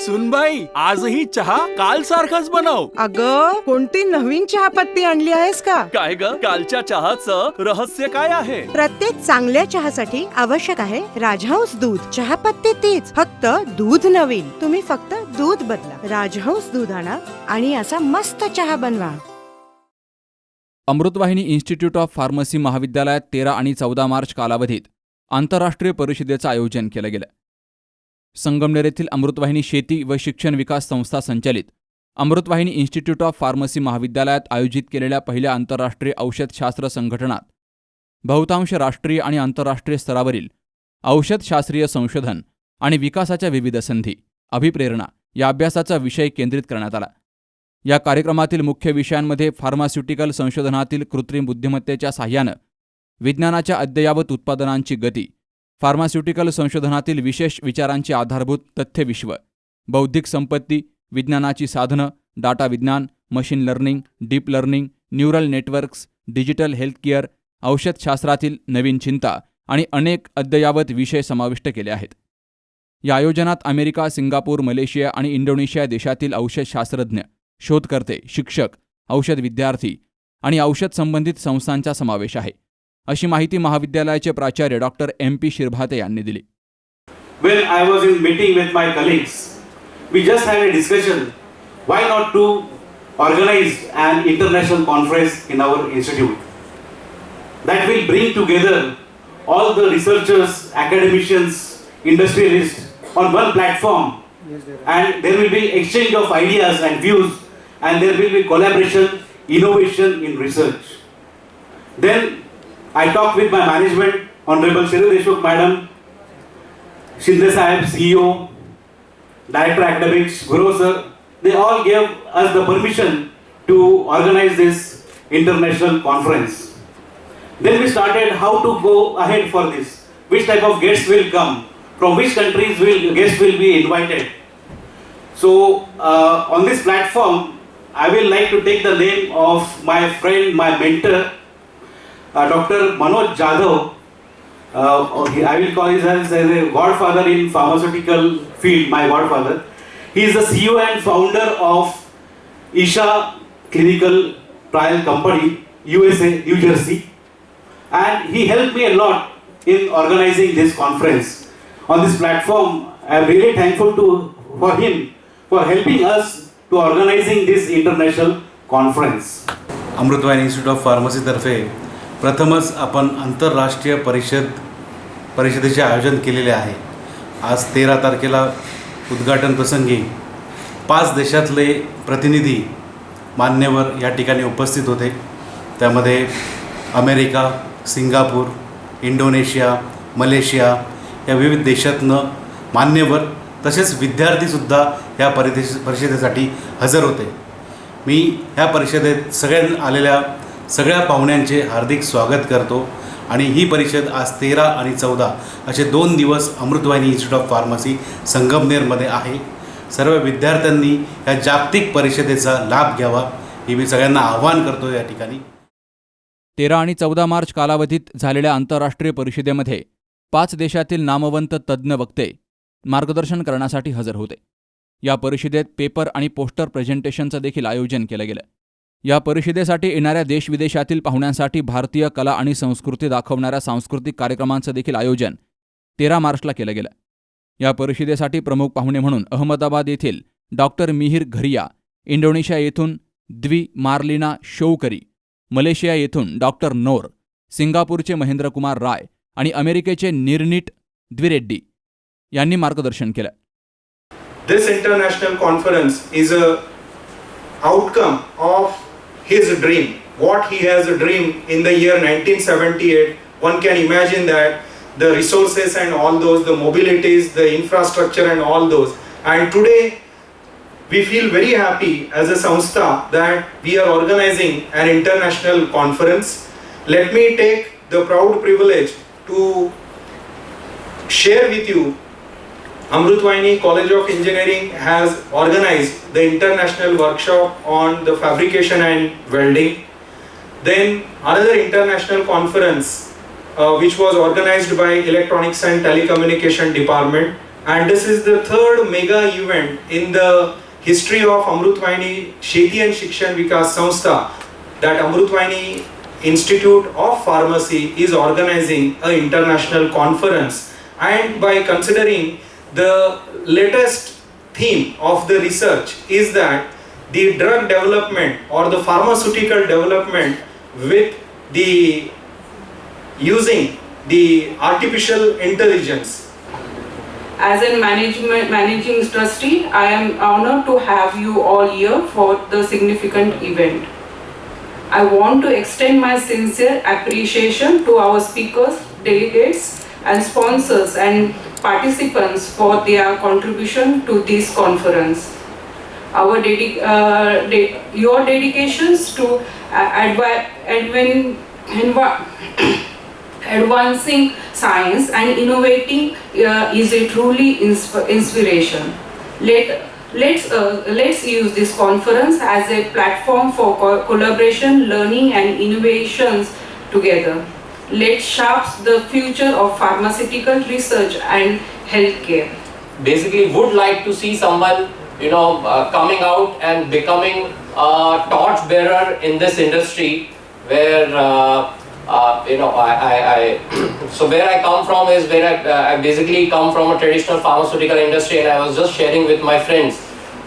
सुनबाई आजही चहा काल सारखाच बनव. अग कोणती नवीन चहापत्ती आणली आहेस का? काय ग? कालच्या चहाचं रहस्य काय आहे? प्रत्येक चांगल्या चहासाठी आवश्यक आहे राजहंस दूध. चहापत्ती तीच फक्त दूध नवीन. तुम्ही फक्त दूध बदला. राजहंस दूध आणा आणि असा मस्त चहा बनवा. अमृतवाहिनी इन्स्टिट्यूट ऑफ फार्मसी महाविद्यालयात तेरा आणि चौदा मार्च कालावधीत आंतरराष्ट्रीय परिषदेचं आयोजन केलं गेलं. संगमनेर येथील अमृतवाहिनी शेती व शिक्षण विकास संस्था संचालित. अमृतवाहिनी इन्स्टिट्यूट ऑफ फार्मसी महाविद्यालयात आयोजित केलेल्या पहिल्या आंतरराष्ट्रीय औषधशास्त्र संघटनात. बहुतांश राष्ट्रीय आणि आंतरराष्ट्रीय स्तरावरील औषधशास्त्रीय संशोधन आणि विकासाच्या विविध संधी अभिप्रेरणा या अभ्यासाचा विषय केंद्रित करण्यात आला. या कार्यक्रमातील मुख्य विषयांमध्ये फार्मास्युटिकल संशोधनातील कृत्रिम बुद्धिमत्तेच्या साह्यानं विज्ञानाच्या अद्ययावत उत्पादनांची गती फार्मास्युटिकल संशोधनातील विशेष विचारांचे आधारभूत तथ्यविश्व बौद्धिक संपत्ती विज्ञानाची साधनं डाटा विज्ञान machine learning deep learning neural networks digital healthcare औषधशास्त्रातील नवीन चिंता आणि अनेक अद्ययावत विषय समाविष्ट केले आहेत. या आयोजनात अमेरिका सिंगापूर मलेशिया आणि इंडोनेशिया देशातील औषधशास्त्रज्ञ शोधकर्ते शिक्षक औषध विद्यार्थी आणि औषध संबंधित संस्थांचा समावेश आहे. अशी माहिती महाविद्यालयाचे प्राचार्य डॉक्टर एम पी शिरभाते यांनी दिली. Well I was in meeting with my colleagues we just have a discussion why not to organise and international conference in our institute that will bring together all the researchers academicians industrialist on one platform and there will be exchange of ideas and views and there will be collaboration innovation in research then I talked with my management, Honorable Shiru Deshmukh Madam, Shinde Sahib, CEO, Director Academics, Guru Sir, they all gave us the permission to organize this international conference. Then we started how to go ahead for this. Which type of guests will come? From which countries will guests will be invited? So uh, on this platform, I will like to take the name of my friend, my mentor, uh, Dr. Manoj Jadhav, uh, I will call his as a godfather in pharmaceutical field, my godfather. He is the CEO and founder of Isha Clinical Trial Company, USA, New Jersey. And he helped me a lot in organizing this conference. On this platform, I am really thankful to, for him for helping us to organizing this international conference. Amrutwani Institute of Pharmacy તરફે प्रथमच आपण आंतरराष्ट्रीय परिषद परिषदेचे आयोजन केलेले आहे. आज तेरा तारखेला उद्घाटन प्रसंगी पाच देशातले प्रतिनिधी मान्यवर या ठिकाणी उपस्थित होते. त्यामध्ये अमेरिका सिंगापूर इंडोनेशिया मलेशिया या विविध देशातनं मान्यवर तसेच विद्यार्थीसुद्धा ह्या परिदेश परिषदेसाठी हजर होते. मी ह्या परिषदेत सगळ्या आलेल्या सगळ्या पाहुण्यांचे हार्दिक स्वागत करतो. आणि ही परिषद आज तेरा आणि चौदा असे दोन दिवस अमृतवाहिनी इन्स्टिट्यूट ऑफ फार्मसी संगमनेरमध्ये आहे. सर्व विद्यार्थ्यांनी या जागतिक परिषदेचा लाभ घ्यावा हे मी सगळ्यांना आव्हान करतो या ठिकाणी. तेरा आणि चौदा मार्च कालावधीत झालेल्या आंतरराष्ट्रीय परिषदेमध्ये पाच देशातील नामवंत तज्ज्ञ वक्ते मार्गदर्शन करण्यासाठी हजर होते. या परिषदेत पेपर आणि पोस्टर प्रेझेंटेशनचं देखील आयोजन केलं गेलं. या परिषदेसाठी येणाऱ्या देशविदेशातील पाहुण्यांसाठी भारतीय कला आणि संस्कृती दाखवणाऱ्या सांस्कृतिक कार्यक्रमांचं देखील आयोजन तेरा मार्चला केलं गेलं. या परिषदेसाठी प्रमुख पाहुणे म्हणून अहमदाबाद येथील डॉक्टर मिहिर घरिया इंडोनेशिया येथून द्वी मार्लिना शोवकरी मलेशिया येथून डॉक्टर नोर सिंगापूरचे महेंद्रकुमार राय आणि अमेरिकेचे निर्निट द्विरेड्डी यांनी मार्गदर्शन केलं. This international conference is a outcome of his dream. What he has a dream in the year 1978 one can imagine that the resources and all those the mobilities the infrastructure and all those. And today we feel very happy as a samstha that we are organizing an international conference. Let me take the proud privilege to share with you Amrutwaini College of Engineering has organized the international workshop on the fabrication and welding. Then another international conference uh, which was organized by Electronics and Telecommunication Department and this is the third mega event in the history of Amrutvani Sheti and Shikshan Vikas Samstha that Amrutvani Institute of Pharmacy is organizing an international conference and by considering the latest theme of the research is that the drug development or the pharmaceutical development with the using the artificial intelligence As a management managing trustee, I am honored to have you all here for the significant event. I want to extend my sincere appreciation to our speakers, delegates, and sponsors and participants for their contribution to this conference. Our dedi- uh, de- your dedications to uh, envi- advancing science and innovating uh, is a truly insp- inspiration. Let, let's, uh, let's use this conference as a platform for co- collaboration, learning and innovations together. Let's shape the future of pharmaceutical research and healthcare. basically would like to see someone you know uh, coming out and becoming a torch bearer in this industry where uh, uh, you know I, I, I so where I come from is where I, uh, I basically come from a traditional pharmaceutical industry and I was just sharing with my friends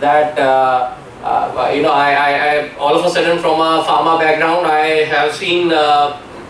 that uh, uh, you know I, I, all of a sudden from a pharma background I have seen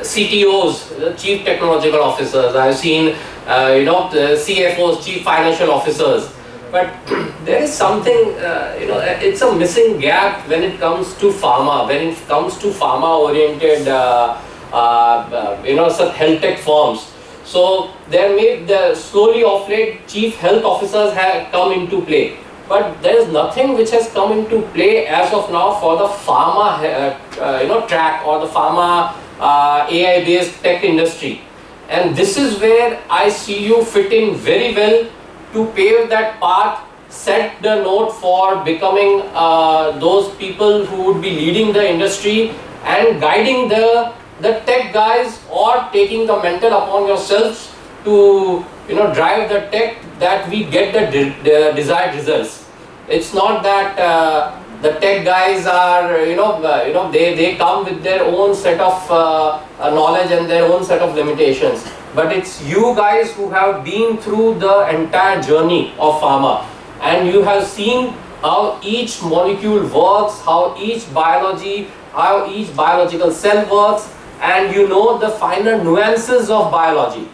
CTOs, chief technological officers. I've seen, uh, you know, CFOs, chief financial officers. But there is something, uh, you know, it's a missing gap when it comes to pharma. When it comes to pharma-oriented, uh, uh, uh, you know, such health tech firms. So there may the slowly of late chief health officers have come into play. But there is nothing which has come into play as of now for the pharma, uh, uh, you know, track or the pharma uh, AI based tech industry. And this is where I see you fit in very well to pave that path, set the note for becoming uh, those people who would be leading the industry and guiding the, the tech guys or taking the mental upon yourselves to you know drive the tech that we get the, de- the desired results. It's not that uh, the tech guys are you know uh, you know they, they come with their own set of uh, uh, knowledge and their own set of limitations. But it's you guys who have been through the entire journey of pharma. And you have seen how each molecule works how each biology how each biological cell works and you know the finer nuances of biology.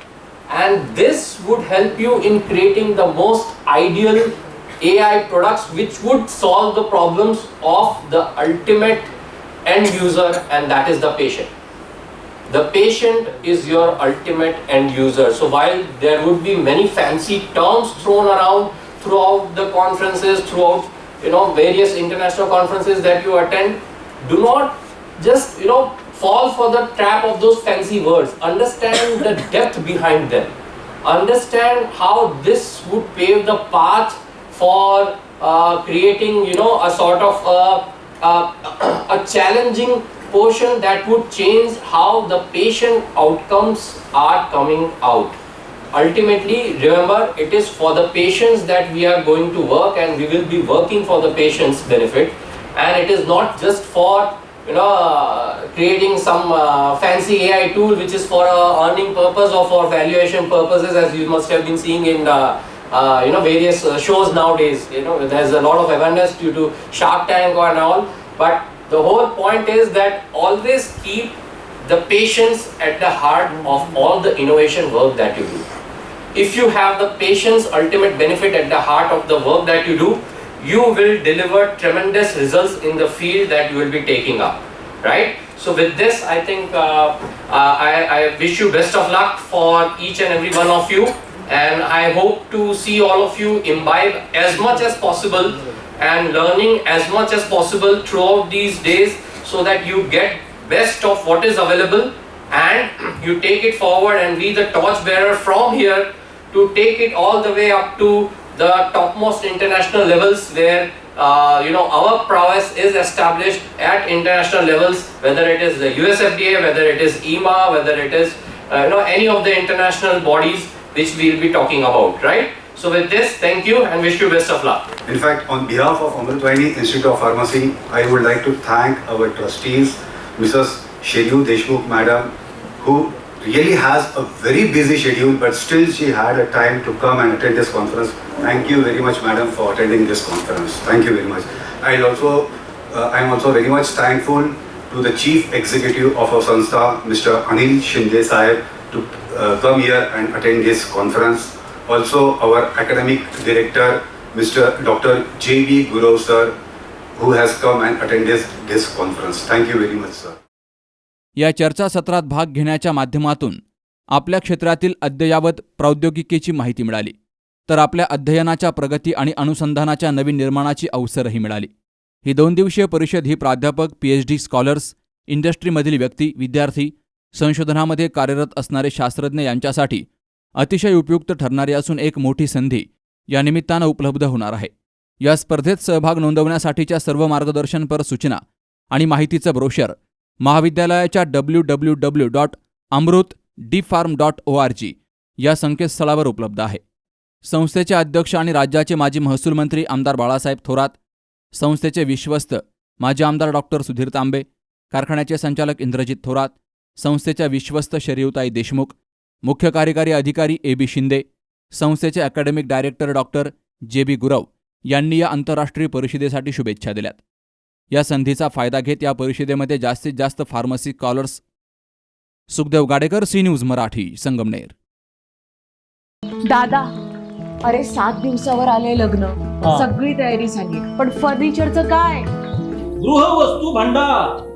And this would help you in creating the most ideal AI products which would solve the problems of the ultimate end user and that is the patient. The patient is your ultimate end user. So while there would be many fancy terms thrown around throughout the conferences, throughout you know various international conferences that you attend, do not just you know fall for the trap of those fancy words. Understand the depth behind them. Understand how this would pave the path for uh, creating you know a sort of a, a, a challenging portion that would change how the patient outcomes are coming out. Ultimately remember it is for the patients that we are going to work and we will be working for the patient's benefit. And it is not just for you know uh, creating some uh, fancy ai tool which is for uh, earning purpose or for valuation purposes as you must have been seeing in uh, you know various uh, shows nowadays you know there's a lot of awareness due to shark tank and all. But the whole point is that always keep the patients at the heart of all the innovation work that you do. If you have the patient's ultimate benefit at the heart of the work that you do you will deliver tremendous results in the field that you will be taking up right? So with this i think uh, uh, I, I wish you best of luck for each and every one of you and I hope to see all of you imbibe as much as possible and learning as much as possible throughout these days so that you get best of what is available and you take it forward and be the torch bearer from here to take it all the way up to the topmost international levels where uh, you know our prowess is established at international levels whether it is the USFDA whether it is EMA whether it is uh, you know any of the international bodies which we'll be talking about, right? So with this, thank you and wish you best of luck. In fact, on behalf of Amritvaini Institute of Pharmacy, I would like to thank our trustees, Mrs. Shedu Deshmukh Madam, who really has a very busy schedule, but still she had a time to come and attend this conference. Thank you very much, Madam, for attending this conference. Thank you very much. I also, uh, I am also very much thankful to the Chief Executive of our Sanstha, Mr. Anil Shinde Sahib, to uh, come here and attend this conference. Also, our academic director, Mr. Dr. J.B. Guru, sir, who has come and attended this this conference. Thank you very much, sir. या चर्चासत्रात भाग घेण्याच्या माध्यमातून आपल्या क्षेत्रातील अद्ययावत प्रौद्योगिकीची माहिती मिळाली तर आपल्या अध्ययनाच्या प्रगती आणि अनुसंधानाच्या नवीन निर्माणाची अवसरही मिळाली ही दोन दिवसीय परिषद ही प्राध्यापक पीएच डी स्कॉलर्स इंडस्ट्रीमधील व्यक्ती विद्यार्थी संशोधनामध्ये कार्यरत असणारे शास्त्रज्ञ यांच्यासाठी अतिशय उपयुक्त ठरणारी असून एक मोठी संधी या निमित्तानं उपलब्ध होणार आहे. या स्पर्धेत सहभाग नोंदवण्यासाठीच्या सर्व मार्गदर्शनपर सूचना आणि माहितीचं ब्रोशर महाविद्यालयाच्या W W W dot Amrut D pharm dot O R G या संकेतस्थळावर उपलब्ध आहे. संस्थेचे अध्यक्ष आणि राज्याचे माजी महसूल मंत्री आमदार बाळासाहेब थोरात संस्थेचे विश्वस्त माजी आमदार डॉक्टर सुधीर तांबे कारखान्याचे संचालक इंद्रजित थोरात संस्थेच्या विश्वस्त शरीयुताई देशमुख मुख्य कार्यकारी अधिकारी ए बी शिंदे संस्थेचे academic director doctor J B Gurav यांनी या आंतरराष्ट्रीय परिषदेसाठी शुभेच्छा दिल्यात. या संधीचा फायदा घेत या परिषदेमध्ये जास्तीत जास्त pharmacy scholars Sukhdev Gadekar C news Marathi Sangamner. दादा अरे सात दिवसावर आले लग्न. सगळी तयारी झाली पण फर्निचरचं काय? गृहवस्तू भांडार.